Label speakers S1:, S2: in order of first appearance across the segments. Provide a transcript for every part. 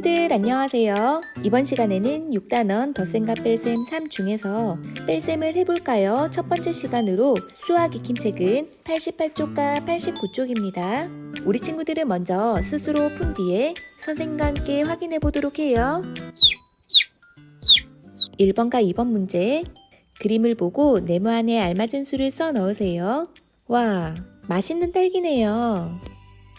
S1: 친구들 안녕하세요. 이번 시간에는 6단원 덧셈과 뺄셈 3 중에서 뺄셈을 해볼까요? 첫 번째 시간으로 수학 익힘책은 88쪽과 89쪽입니다. 우리 친구들은 먼저 스스로 푼 뒤에 선생님과 함께 확인해 보도록 해요. 1번과 2번 문제 그림을 보고 네모 안에 알맞은 수를 써 넣으세요. 와, 맛있는 딸기네요.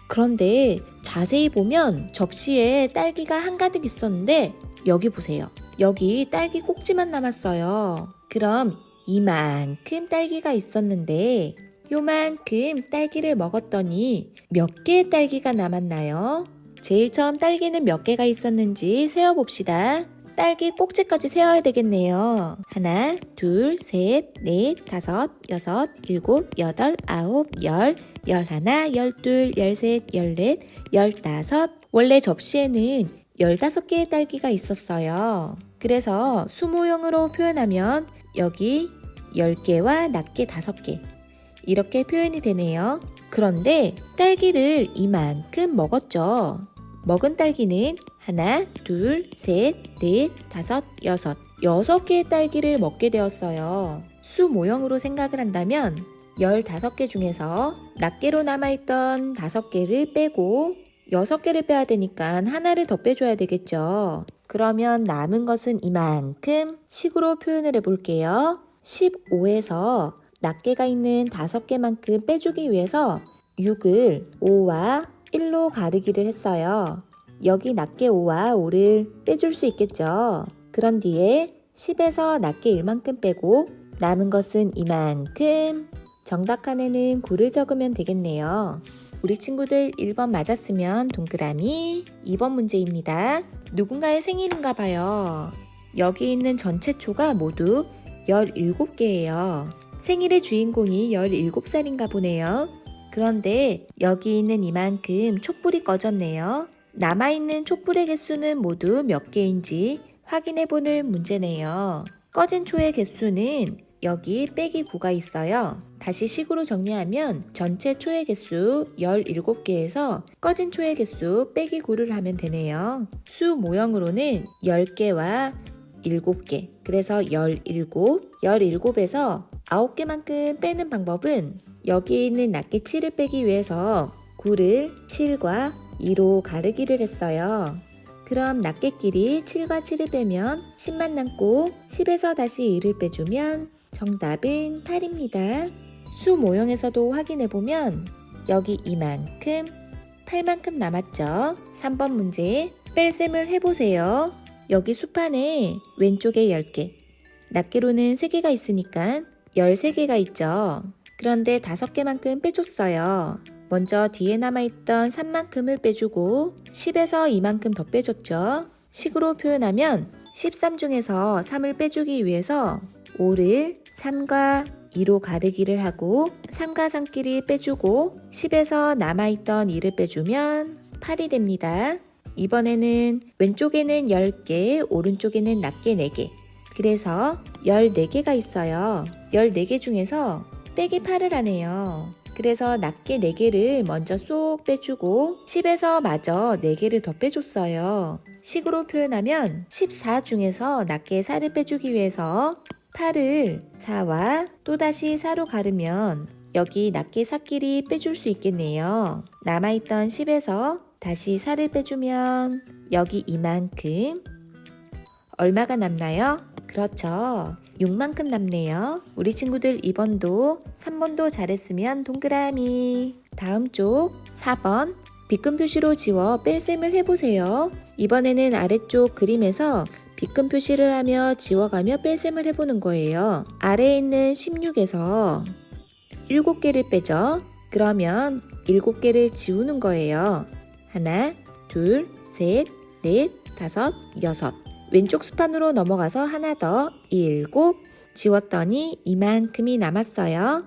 S1: 그런데 자세히 보면 접시에 딸기가 한가득 있었는데 여기 보세요. 여기 딸기 꼭지만 남았어요. 그럼 이만큼 딸기가 있었는데 요만큼 딸기를 먹었더니 몇 개의 딸기가 남았나요? 제일 처음 딸기는 몇 개가 있었는지 세어봅시다. 딸기 꼭지까지 세어야 되겠네요. 하나, 둘, 셋, 넷, 다섯, 여섯, 일곱, 여덟, 아홉, 열, 열하나, 열둘, 열셋, 열넷, 열다섯. 원래 접시에는 열다섯 개의 딸기가 있었어요. 그래서 수 모형으로 표현하면 여기 10개와 낱개 5개. 이렇게 표현이 되네요. 그런데 딸기를 이만큼 먹었죠. 먹은 딸기는 하나, 둘, 셋, 넷, 다섯, 여섯. 여섯 개의 딸기를 먹게 되었어요. 수 모형으로 생각을 한다면 15개 중에서 낱개로 남아있던 5개를 빼고 6개를 빼야 되니까 하나를 더 빼줘야 되겠죠. 그러면 남은 것은 이만큼 식으로 표현을 해볼게요. 15에서 낱개가 있는 5개만큼 빼주기 위해서 6을 5와 1로 가르기를 했어요. 여기 낱개 5와 5를 빼줄 수 있겠죠. 그런 뒤에 10에서 낱개 1만큼 빼고 남은 것은 이만큼 정답 칸에는 9를 적으면 되겠네요. 우리 친구들 1번 맞았으면 동그라미 2번 문제입니다. 누군가의 생일인가 봐요. 여기 있는 전체 초가 모두 17개예요. 생일의 주인공이 17살인가 보네요. 그런데 여기 있는 이만큼 촛불이 꺼졌네요. 남아있는 촛불의 개수는 모두 몇 개인지 확인해보는 문제네요. 꺼진 초의 개수는 여기 빼기 9가 있어요. 다시 식으로 정리하면 전체 초의 개수 17개에서 꺼진 초의 개수 빼기 9를 하면 되네요. 수 모형으로는 10개와 7개, 그래서 17, 17에서 9개만큼 빼는 방법은 여기 있는 낱개 7을 빼기 위해서 9를 7과 2로 가르기를 했어요. 그럼 낱개끼리 7과 7을 빼면 10만 남고 10에서 다시 2를 빼주면 정답은 8입니다. 수 모형에서도 확인해보면 여기 이만큼 8만큼 남았죠. 3번 문제 뺄셈을 해보세요. 여기 수판에 왼쪽에 10개, 낱개로는 3개가 있으니까 13개가 있죠. 그런데 5개만큼 빼줬어요. 먼저 뒤에 남아있던 3만큼을 빼주고 10에서 2만큼 더 빼줬죠. 식으로 표현하면 13 중에서 3을 빼주기 위해서 5를 3과 2로 가르기를 하고 3과 3끼리 빼주고 10에서 남아있던 2를 빼주면 8이 됩니다. 이번에는 왼쪽에는 10개, 오른쪽에는 낱개 4개. 그래서 14개가 있어요. 14개 중에서 빼기 8을 하네요. 그래서 낱개 4개를 먼저 쏙 빼주고 10에서 마저 4개를 더 빼줬어요. 식으로 표현하면 14 중에서 낱개 4를 빼주기 위해서 8을 4와 또다시 4로 가르면 여기 낱개 4끼리 빼줄 수 있겠네요. 남아있던 10에서 다시 4를 빼주면 여기 이만큼 얼마가 남나요? 그렇죠. 6만큼 남네요. 우리 친구들 2번도 3번도 잘했으면 동그라미. 다음 쪽 4번 빗금 표시로 지워 뺄셈을 해보세요. 이번에는 아래쪽 그림에서 빗금 표시를 하며 지워가며 뺄셈을 해보는 거예요. 아래에 있는 16에서 7개를 빼죠. 그러면 7개를 지우는 거예요. 하나, 둘, 셋, 넷, 다섯, 여섯. 왼쪽 수판으로 넘어가서 하나 더, 일곱. 지웠더니 이만큼이 남았어요.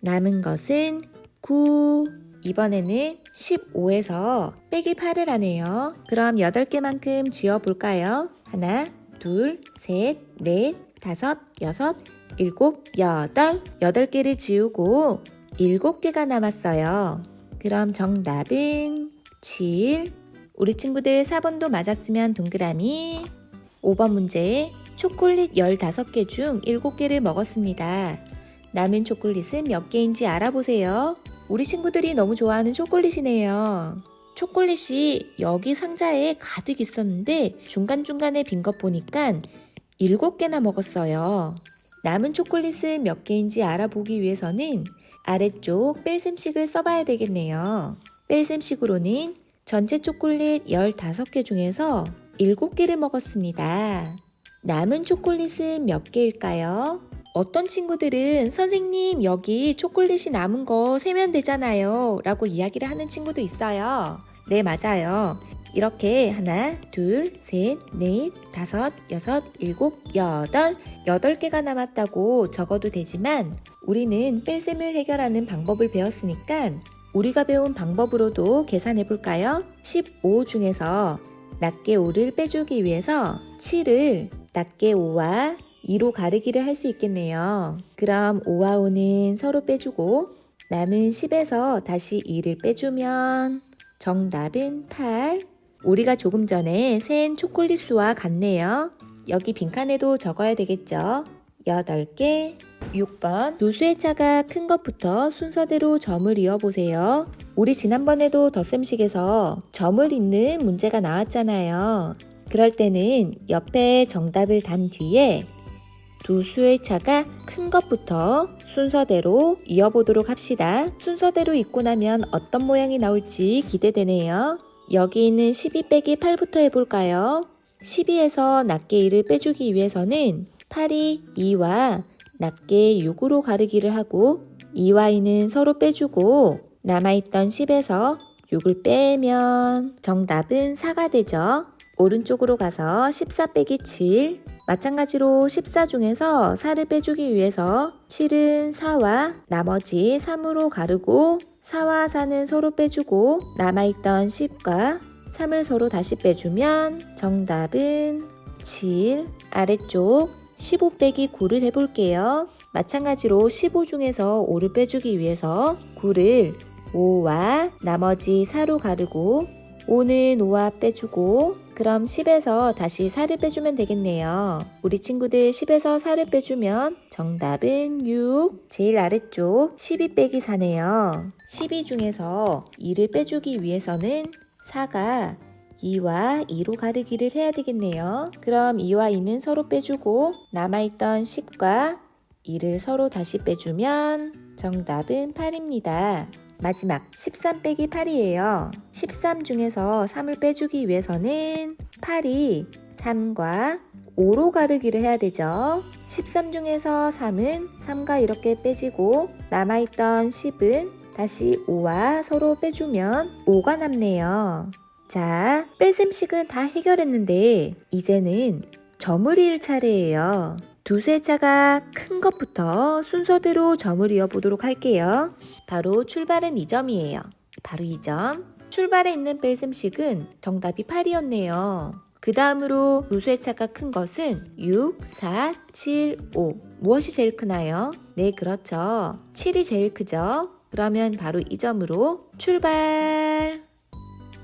S1: 남은 것은 9. 이번에는 15에서 빼기 8을 하네요. 그럼 8개만큼 지어볼까요? 하나, 둘, 셋, 넷, 다섯, 여섯, 일곱, 여덟. 8개를 지우고 7개가 남았어요. 그럼 정답은 7, 우리 친구들 4번도 맞았으면 동그라미. 5번 문제. 초콜릿 15개 중 7개를 먹었습니다. 남은 초콜릿은 몇 개인지 알아보세요. 우리 친구들이 너무 좋아하는 초콜릿이네요. 초콜릿이 여기 상자에 가득 있었는데 중간중간에 빈 것 보니까 7개나 먹었어요. 남은 초콜릿은 몇 개인지 알아보기 위해서는 아래쪽 뺄셈식을 써봐야 되겠네요. 뺄셈식으로는 전체 초콜릿 15개 중에서 7개를 먹었습니다. 남은 초콜릿은 몇 개일까요? 어떤 친구들은 선생님 여기 초콜릿이 남은 거 세면 되잖아요 라고 이야기를 하는 친구도 있어요. 네, 맞아요. 이렇게 하나, 둘, 셋, 넷, 다섯, 여섯, 일곱, 여덟, 여덟 개가 남았다고 적어도 되지만 우리는 뺄셈을 해결하는 방법을 배웠으니까 우리가 배운 방법으로도 계산해 볼까요? 15 중에서 낮게 5를 빼주기 위해서 7을 낮게 5와 2로 가르기를 할 수 있겠네요. 그럼 5와 5는 서로 빼주고 남은 10에서 다시 2를 빼주면 정답은 8. 우리가 조금 전에 센 초콜릿 수와 같네요. 여기 빈칸에도 적어야 되겠죠. 8개. 6번. 두 수의 차가 큰 것부터 순서대로 점을 이어보세요. 우리 지난번에도 덧셈식에서 점을 잇는 문제가 나왔잖아요. 그럴 때는 옆에 정답을 단 뒤에 두 수의 차가 큰 것부터 순서대로 이어보도록 합시다. 순서대로 읽고 나면 어떤 모양이 나올지 기대되네요. 여기 있는 12 빼기 8부터 해볼까요? 12에서 낮게 1을 빼주기 위해서는 8이 2와 낮게 6으로 가르기를 하고 2와 2는 서로 빼주고 남아있던 10에서 6을 빼면 정답은 4가 되죠. 오른쪽으로 가서 14 빼기 7 마찬가지로 14 중에서 4를 빼주기 위해서 7은 4와 나머지 3으로 가르고 4와 4는 서로 빼주고 남아있던 10과 3을 서로 다시 빼주면 정답은 7 아래쪽 15 빼기 9를 해볼게요. 마찬가지로 15 중에서 5를 빼주기 위해서 9를 5와 나머지 4로 가르고 5는 5와 빼주고 그럼 10에서 다시 4를 빼주면 되겠네요. 우리 친구들 10에서 4를 빼주면 정답은 6. 제일 아래쪽 12 빼기 4네요. 12 중에서 2를 빼주기 위해서는 4가 2와 2로 가르기를 해야 되겠네요. 그럼 2와 2는 서로 빼주고 남아있던 10과 2를 서로 다시 빼주면 정답은 8입니다. 마지막 13 빼기 8이에요. 13 중에서 3을 빼주기 위해서는 8이 3과 5로 가르기를 해야 되죠. 13 중에서 3은 3과 이렇게 빼지고 남아있던 10은 다시 5와 서로 빼주면 5가 남네요. 자, 뺄셈식은 다 해결했는데 이제는 이을 차례예요. 두세 차가 큰 것부터 순서대로 점을 이어보도록 할게요. 바로 출발은 이 점이에요. 바로 이 점. 출발에 있는 뺄셈식은 정답이 8이었네요. 그 다음으로 두수의 차가 큰 것은 6, 4, 7, 5. 무엇이 제일 크나요? 네, 그렇죠. 7이 제일 크죠? 그러면 바로 이 점으로 출발!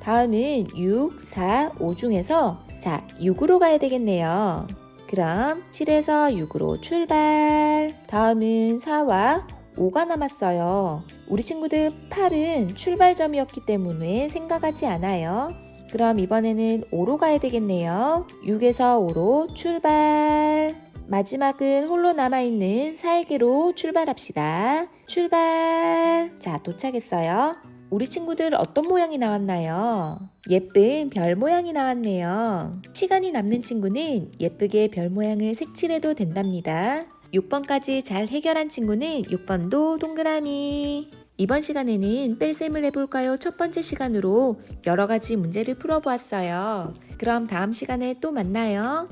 S1: 다음은 6, 4, 5 중에서 자, 6으로 가야 되겠네요. 그럼 7에서 6으로 출발. 다음은 4와 5가 남았어요. 우리 친구들 8은 출발점이었기 때문에 생각하지 않아요. 그럼 이번에는 5로 가야 되겠네요. 6에서 5로 출발. 마지막은 홀로 남아있는 4에게로 출발합시다. 출발. 자, 도착했어요. 우리 친구들 어떤 모양이 나왔나요? 예쁜 별 모양이 나왔네요. 시간이 남는 친구는 예쁘게 별 모양을 색칠해도 된답니다. 6번까지 잘 해결한 친구는 6번도 동그라미. 이번 시간에는 뺄셈을 해볼까요? 첫 번째 시간으로 여러 가지 문제를 풀어보았어요. 그럼 다음 시간에 또 만나요.